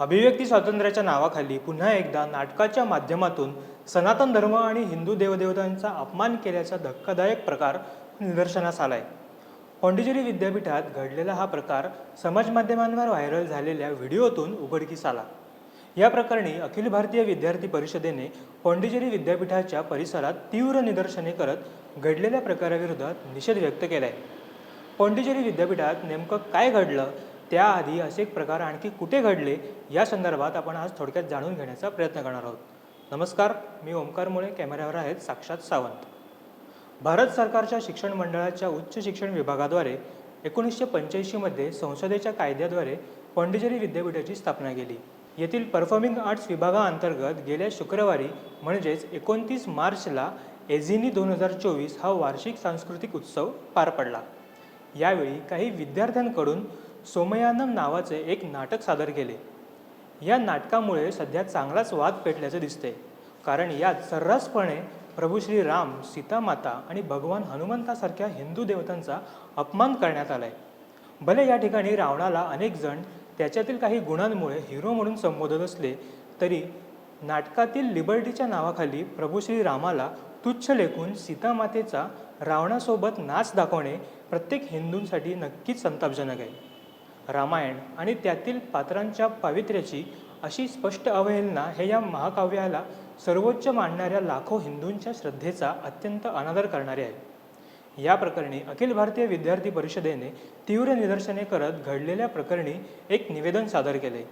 अभिव्यक्ती स्वातंत्र्याच्या नावाखाली पुन्हा एकदा नाटकाच्या माध्यमातून सनातन धर्म आणि हिंदू देवदेवतांचा अपमान केल्याचा धक्कादायक प्रकार निदर्शनास आलाय. पॉंडिचेरी विद्यापीठात घडलेला हा प्रकार समाजमाध्यमांवर व्हायरल झालेल्या व्हिडिओतून उघडकीस आला. या प्रकरणी अखिल भारतीय विद्यार्थी परिषदेने पॉंडिचेरी विद्यापीठाच्या परिसरात तीव्र निदर्शने करत घडलेल्या प्रकाराविरोधात निषेध व्यक्त केलाय. पॉंडिचेरी विद्यापीठात नेमकं काय घडलं त्याआधी असे एक प्रकार आणखी कुठे घडले या संदर्भात आपण आज थोडक्यात जाणून घेण्याचा प्रयत्न करणार आहोत. नमस्कार मी ओमकार मुळे कॅमेऱ्यावर आहेत साक्षात सावंत. भारत सरकारच्या शिक्षण मंडळाच्या उच्च शिक्षण विभागाद्वारे एकोणीसशे पंच्याऐंशीमध्ये संसदेच्या कायद्याद्वारे पाँडिचेरी विद्यापीठाची स्थापना केली. येथील परफॉर्मिंग आर्ट्स विभागाअंतर्गत गेल्या शुक्रवारी म्हणजेच एकोणतीस मार्चला एझिनी दोन हजार चोवीस हा वार्षिक सांस्कृतिक उत्सव पार पडला. यावेळी काही विद्यार्थ्यांकडून सोमयानम नावाचे एक नाटक सादर केले. या नाटकामुळे सध्या चांगलाच वाद पेटल्याचे दिसते. कारण यात सर्रासपणे प्रभू श्री राम सीतामाता आणि भगवान हनुमंतासारख्या हिंदू देवतांचा अपमान करण्यात आलाय. भले या ठिकाणी रावणाला अनेक जण त्याच्यातील काही गुणांमुळे हिरो म्हणून संबोधत असले तरी नाटकातील लिबर्टीच्या नावाखाली प्रभू श्री रामाला तुच्छ लेखून सीतामातेचा रावणासोबत नाच दाखवणे प्रत्येक हिंदूंसाठी नक्कीच संतापजनक आहे. रामायण आणि त्यातील पात्रांच्या पावित्र्याची अशी स्पष्ट अवहेलना हे या महाकाव्याला सर्वोच्च मानणाऱ्या लाखो हिंदूंच्या श्रद्धेचा अत्यंत अनादर करणारे आहे या प्रकरणी अखिल भारतीय विद्यार्थी परिषदेने तीव्र निदर्शने करत घडलेल्या प्रकरणी एक निवेदन सादर केले.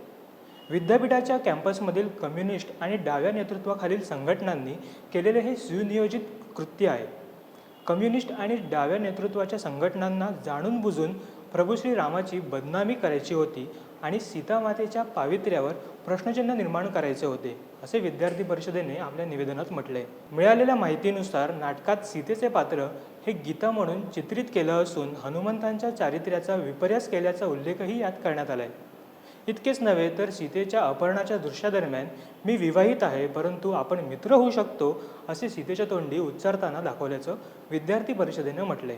विद्यापीठाच्या कॅम्पसमधील कम्युनिस्ट आणि डाव्या नेतृत्वाखालील संघटनांनी केलेले हे सुनियोजित कृत्य आहे. कम्युनिस्ट आणि डाव्या नेतृत्वाच्या संघटनांना जाणून बुजून प्रभू श्रीरामाची बदनामी करायची होती आणि सीतामातेच्या पावित्र्यावर प्रश्नचिन्ह निर्माण करायचे होते असे विद्यार्थी परिषदेने आपल्या निवेदनात म्हटले. मिळालेल्या माहितीनुसार नाटकात सीतेचे पात्र हे गीता म्हणून चित्रित केलं असून हनुमंतांच्या चारित्र्याचा विपर्यास केल्याचा उल्लेखही यात करण्यात आलाय. इतकेच नव्हे तर सीतेच्या अपहरणाच्या दृश्यादरम्यान मी विवाहित आहे परंतु आपण मित्र होऊ शकतो असे सीतेच्या तोंडी उच्चारताना दाखवल्याचं विद्यार्थी परिषदेनं म्हटलंय.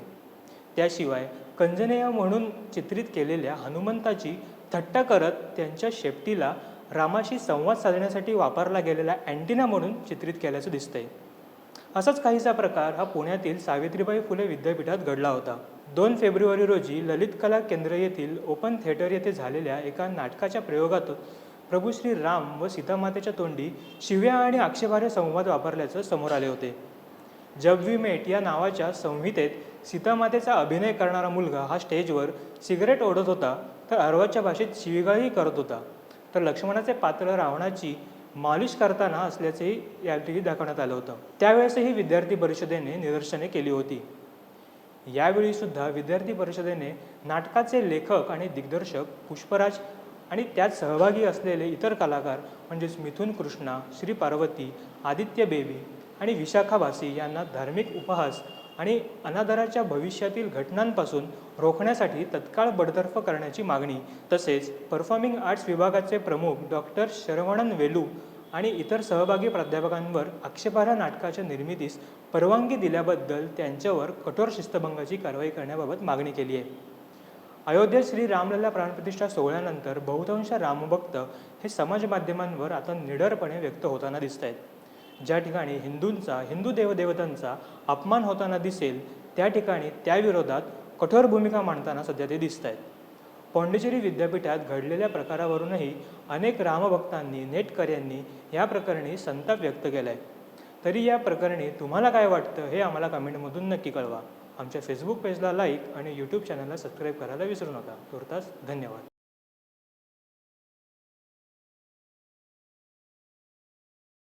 त्याशिवाय कंजनेय म्हणून चित्रित केलेल्या हनुमंताची थट्टा करत त्यांच्या शेपटीला रामाशी संवाद साधण्यासाठी वापरला गेलेला अँटिना म्हणून चित्रित केल्याचं दिसतंय. असाच काहीसा प्रकार हा पुण्यातील सावित्रीबाई फुले विद्यापीठात घडला होता. दोन फेब्रुवारी रोजी ललित कला केंद्र येथील ओपन थिएटर येथे झालेल्या एका नाटकाच्या प्रयोगात प्रभू श्री राम व सीतामातेच्या तोंडी शिव्या आणि आक्षेपार्ह संवाद वापरल्याचं समोर आले होते. जब वी मेट या नावाच्या संहितेत सीतामातेचा अभिनय करणारा मुलगा हा स्टेजवर सिगरेट ओढत होता तर अर्वाच्या भाषेत शिवीगाळही करत होता. तर लक्ष्मणाचे पात्र रावणाची मालिश करताना असल्याचेही यावेळी दाखवण्यात आलं होतं. त्यावेळेसही विद्यार्थी परिषदेने निदर्शने केली होती. यावेळी सुद्धा विद्यार्थी परिषदेने नाटकाचे लेखक आणि दिग्दर्शक पुष्पराज आणि त्यात सहभागी असलेले इतर कलाकार म्हणजेच मिथुन कृष्णा श्री पार्वती आदित्य बेबी आणि विशाखा भासी यांना धार्मिक उपहास आणि अनादराच्या भविष्यातील घटनांपासून रोखण्यासाठी तत्काळ बडतर्फ करण्याची मागणी तसेच परफॉर्मिंग आर्ट्स विभागाचे प्रमुख डॉक्टर शरवणन वेलू आणि इतर सहभागी प्राध्यापकांवर आक्षेपार्ह नाटकाच्या निर्मितीस परवानगी दिल्याबद्दल त्यांच्यावर कठोर शिस्तभंगाची कारवाई करण्याबाबत मागणी केली आहे. अयोध्येत श्री रामलला प्राणप्रतिष्ठा सोहळ्यानंतर बहुतांश रामभक्त हे समाज माध्यमांवर आता निडरपणे व्यक्त होताना दिसत आहेत ज्या ठिकाणी हिंदूंचा हिंदू देवदेवतांचा अपमान होताना दिसेल त्या ठिकाणी त्याविरोधात कठोर भूमिका मांडताना सध्या ते दिसत आहेत पाँडिचेरी विद्यापीठात घडलेल्या प्रकारावरूनही अनेक रामभक्तांनी नेटकऱ्यांनी या प्रकरणी संताप व्यक्त केला आहे तरी या प्रकरणी तुम्हाला काय वाटतं हे आम्हाला कमेंटमधून नक्की कळवा. आमच्या फेसबुक पेजला लाईक आणि यूट्यूब चॅनलला सबस्क्राईब करायला विसरू नका. तुर्तास धन्यवाद.